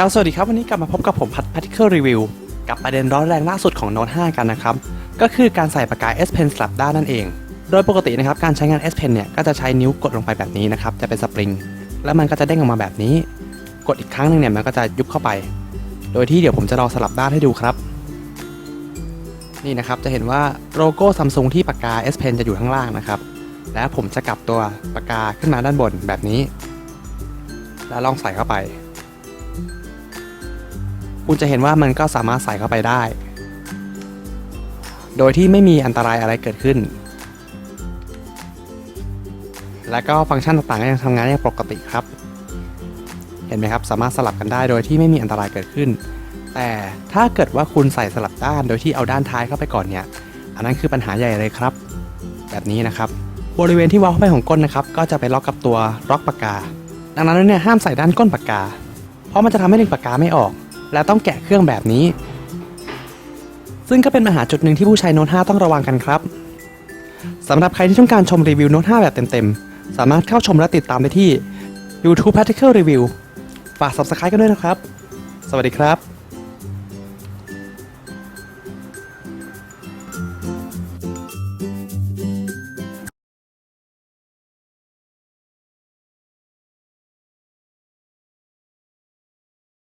ครับ สวัสดีครับ วันนี้กลับมาพบกับผมพัด Particle Review กับประเด็นร้อนแรงล่าสุดของ Note 5 กันนะครับ ก็คือการใส่ปากกา S Pen สลับด้านนั่นเอง โดยปกตินะครับ การใช้งาน S Pen เนี่ย ก็จะใช้นิ้วกดลงไปแบบนี้นะครับ จะเป็นสปริง แล้วมันก็จะเด้งออกมาแบบนี้ กดอีกครั้งหนึงเนี่ย มันก็จะยุบเข้าไป โดยที่เดี๋ยวผมจะลองสลับด้านให้ดูครับ นี่นะครับ จะเห็นว่าโลโก้ซัมซุงที่ปากกา S Pen จะอยู่ข้างล่างนะครับ และผมจะกลับตัวปากกาขึ้นมาด้านบนแบบนี้ แล้วลองใส่เข้าไป คุณจะเห็นว่ามันก็สามารถใส่เข้าไปได้ โดยที่ไม่มีอันตรายอะไรเกิดขึ้น และก็ฟังก์ชันต่างๆก็ยังทำงานได้ปกติครับ เห็นไหมครับ สามารถสลับกันได้โดยที่ไม่มีอันตรายเกิดขึ้น แต่ถ้าเกิดว่าคุณใส่สลับด้านโดยที่เอาด้านท้ายเข้าไปก่อนเนี่ย อันนั้นคือปัญหาใหญ่เลยครับ แบบนี้นะครับบริเวณที่ว้าเข้าไปของก้นนะครับก็จะไปล็อกกับตัวล็อกปากกา ดังนั้นแล้วเนี่ยห้ามใส่ด้านก้นปากกา เพราะมันจะทำให้ดึงปากกาไม่ออก และต้องแกะเครื่องแบบนี้ ซึ่งก็เป็นปัญหาจุดหนึ่งที่ผู้ใช้โน้ต5ต้องระวังกันครับสำหรับใครที่ต้องการชมรีวิวโน้ต5แบบเต็มๆ สามารถเข้าชมและติดตามได้ที่ YouTube practical Review ฝาก Subscribe กันด้วยนะครับ สวัสดีครับ